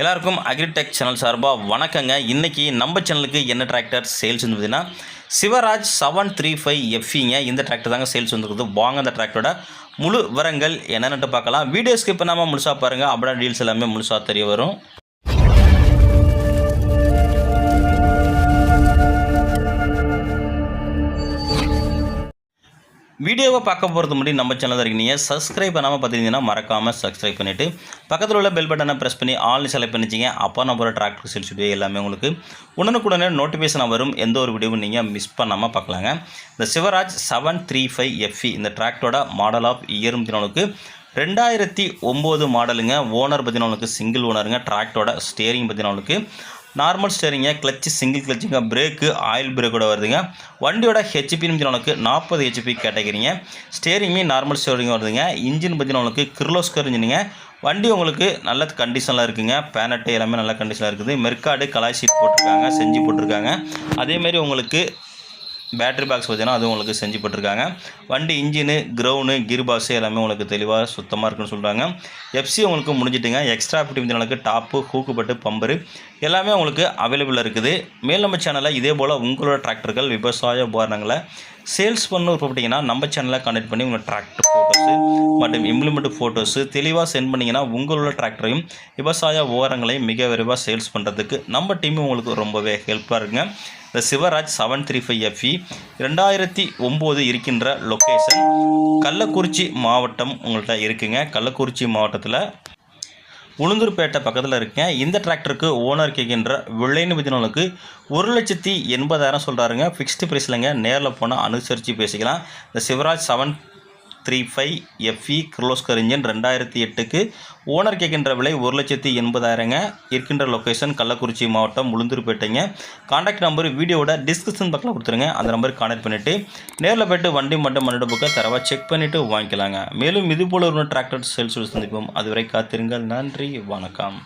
எல்லாருக்கும் agritech channel சார்பாக வணக்கங்க. இன்றைக்கி நம்ம சேனலுக்கு என்ன டிராக்டர் சேல்ஸ் வந்து பார்த்தீங்கன்னா சிவராஜ் செவன் த்ரீ ஃபைவ் எஃப்இங்க இந்த டிராக்டர் தாங்க சேல்ஸ் வந்துருக்குது வாங்க அந்த டிராக்டரோட முழு விவரங்கள் என்னென்னு பார்க்கலாம். வீடியோ ஸ்கிப் பண்ணாமல் முழுசாக பாருங்கள் அப்படின்னா டீல்ஸ் எல்லாமே முழுசாக தெரிய வரும். வீடியோவை பார்க்க போகிறது முன்னாடி நம்ம சேனல் இருக்கீங்க. சப்ஸ்கிரைப் பண்ணாமல் பார்த்துருந்தீங்கன்னா மறக்காமல் சப்ஸ்கிரைப் பண்ணிவிட்டு பக்கத்தில் உள்ள பெல் பட்டனை ப்ரெஸ் பண்ணி ஆல் செலக்ட் பண்ணிச்சிங்க அப்போ நம்ம ஒரு டிராக்டர் சேல்ஸ் வீடியோ எல்லாமே உங்களுக்கு உடனுக்குடனே நோட்டிஃபிகேஷன் வரும். எந்த ஒரு வீடியோவும் நீங்கள் மிஸ் பண்ணாமல் பார்க்கலாங்க. இந்த Swaraj seven three five FE இந்த டிராக்டரோட மாடல் ஆஃப் இயரும் உங்களுக்கு ரெண்டாயிரத்தி ஒம்பது மாடலுங்க ஓனர் பார்த்தீங்கன்னா சிங்கிள் ஓனருங்க டிராக்டரோட ஸ்டேரிங் பார்த்தீங்கன்னா நார்மல் ஸ்டேரிங்க கிளச்சு சிங்கிள் கிளச்சுங்க பிரேக்கு ஆயில் பிரேக்கோட வருதுங்க. வண்டியோட ஹெச்பின்னு உனக்கு நாற்பது ஹெச்பி கேட்டகிரிங்க. ஸ்டேரிங்குமே நார்மல் ஸ்டேரிங் வருதுங்க. இன்ஜின் பார்த்தீங்கன்னா உங்களுக்கு கிர்லோஸ்கர் இன்ஜினுங்க வண்டி உங்களுக்கு நல்ல கண்டிஷனில் இருக்குங்க. பேனட்டு எல்லாமே நல்ல கண்டிஷனில் இருக்குது. மெர்காடு கலாய் சீட் போட்டிருக்காங்க செஞ்சு போட்டிருக்காங்க. அதேமாரி உங்களுக்கு பேட்ரி பாக்ஸ் பார்த்தீங்கன்னா அது உங்களுக்கு செஞ்சு போட்டிருக்காங்க. வண்டி இன்ஜினு க்ரௌனு கிர் பாக்ஸு எல்லாமே உங்களுக்கு தெளிவாக சுத்தமாக இருக்குன்னு சொல்கிறாங்க எஃப்சி உங்களுக்கு முடிஞ்சிட்டுங்க. எக்ஸ்ட்ரா ஃபிஃப்டி உங்களுக்கு டாப்பு ஹூக்குப்பட்டு பம்பரு எல்லாமே உங்களுக்கு அவைலபிளாக இருக்குது. மேல் நம்ம சேனலில் இதே போல் உங்களோட டிராக்டர்கள் விவசாய உபகரணங்களை சேல்ஸ் பண்ண விருப்பப்பட்டீங்கன்னா நம்ம சேனலை கான்டெக்ட் பண்ணி உங்கள் டிராக்டர் ஃபோட்டோஸு மற்றும் இம்ப்ளிமெண்ட் ஃபோட்டோஸு தெளிவாக சென்ட் பண்ணிங்கன்னா உங்களோட டிராக்டரையும் விவசாய ஓரங்களையும் மிக விரைவாக சேல்ஸ் பண்ணுறதுக்கு நம்ம டீம் உங்களுக்கு ரொம்பவே ஹெல்ப்பாக இருக்குங்க. இந்த Swaraj seven three five FE ரெண்டாயிரத்தி ஒம்பது இருக்கின்ற லொக்கேஷன் கள்ளக்குறிச்சி மாவட்டம் உங்கள்கிட்ட இருக்குங்க. கள்ளக்குறிச்சி மாவட்டத்தில் உளுந்தூர்பேட்டை பக்கத்தில் இருக்கேன். இந்த டிராக்டருக்கு ஓனர் கேட்கின்ற விலைன்னு பார்த்தீங்களுக்கு ஒரு லட்சத்தி எண்பதாயிரம் சொல்கிறாருங்க ஃபிக்ஸ்டு ப்ரைஸ்லங்க நேரில் போனால் அனுசரித்து பேசிக்கலாம். இந்த Swaraj seven three five FE Kirloskar engine ரெண்டாயிரத்தி எட்டுக்கு ஓனர் கேட்கின்ற விலை ஒரு லட்சத்தி எண்பதாயிரங்க. இருக்கின்ற லொக்கேஷன் கள்ளக்குறிச்சி மாவட்டம் உளுந்தூர்பேட்டைங்க. காண்டாக்ட் நம்பர் வீடியோட டிஸ்கிரிப்ஷன் பக்கத்தில் கொடுத்துருங்க. அந்த நம்பருக்கு கான்டாக்ட் பண்ணிவிட்டு நேரில் போய்ட்டு வண்டி மட்டும் மண்ணிட புக்கை தரவாக செக் பண்ணிவிட்டு வாங்கிக்கலாங்க. மேலும் இது போல ஒரு டிராக்டர் சேல்ஸ் சந்திப்போம். அதுவரை காத்திருங்கள். நன்றி வணக்கம்.